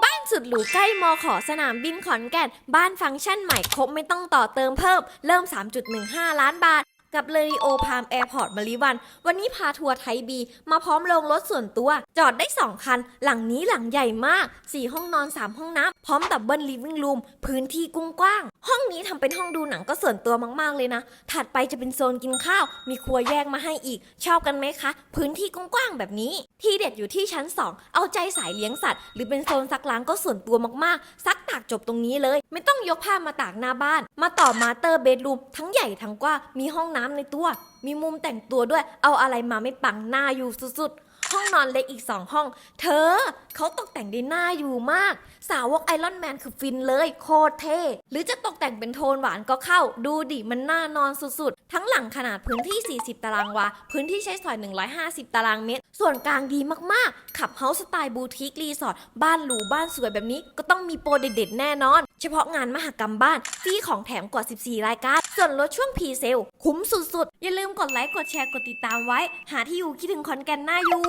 บ้านสุดหรูใกล้มอขอสนามบินขอนแก่น บ้านฟังก์ชันใหม่ครบไม่ต้องต่อเติมเพิ่ม เริ่ม 3.15 ล้านบาท กับเลริโอพามแอร์พอร์ตมาริวัน วันนี้พาทัวร์ไทยบี มาพร้อมโรงรถส่วนตัว จอดได้ 2 คัน หลังนี้หลังใหญ่มาก 4 ห้องนอน 3 ห้องน้ำพร้อมดับเบิลลิฟวิ่งรูมพื้นที่กุ้งกว้าง นี้ทำเป็นห้องดูหนังก็ส่วนตัวมากๆเลยนะ ถัดไปจะเป็นโซนกินข้าว มีครัวแยกมาให้อีก ชอบกันไหมคะ พื้นที่กว้างๆแบบนี้ ที่เด็ดอยู่ที่ชั้น 2 เอาใจสายเลี้ยงสัตว์ หรือเป็นโซนซักล้างก็ส่วนตัวมากๆ ซักตากจบตรงนี้เลย ไม่ต้องยกผ้ามาตากหน้าบ้าน มาต่อมาเตอร์เบดรูมทั้งใหญ่ทั้งกว้าง มีห้องน้ำในตัว มีมุมแต่งตัวด้วย เอาอะไรมาไม่ปังหน้าอยู่สุดๆ ห้องนอนเล็กอีก 2 ห้อง เธอเขาตกแต่งได้น่าอยู่มาก สาวกไอรอนแมนคือฟินเลยโคตรเท่ หรือจะตกแต่งเป็นโทนหวานก็เข้า ดูดิมันน่านอนสุดๆ ทั้งหลังขนาดพื้นที่ 40 ตารางวา พื้นที่ใช้สอย 150 ตารางเมตร ส่วนกลางดีมากๆ ขับเฮาส์สไตล์บูติกรีสอร์ทบ้านหรูบ้านสวยแบบนี้ก็ต้องมีโปรเด็ดๆแน่นอน เฉพาะงานมหกรรมบ้านฟรีของแถมกว่า 14 รายการ ส่วนลดช่วงพรีเซล คุ้มสุดๆ อย่าลืมกดไลค์ กดแชร์ กดติดตามไว้ หาที่อยู่คิดถึงคอนแกนหน้าอยู่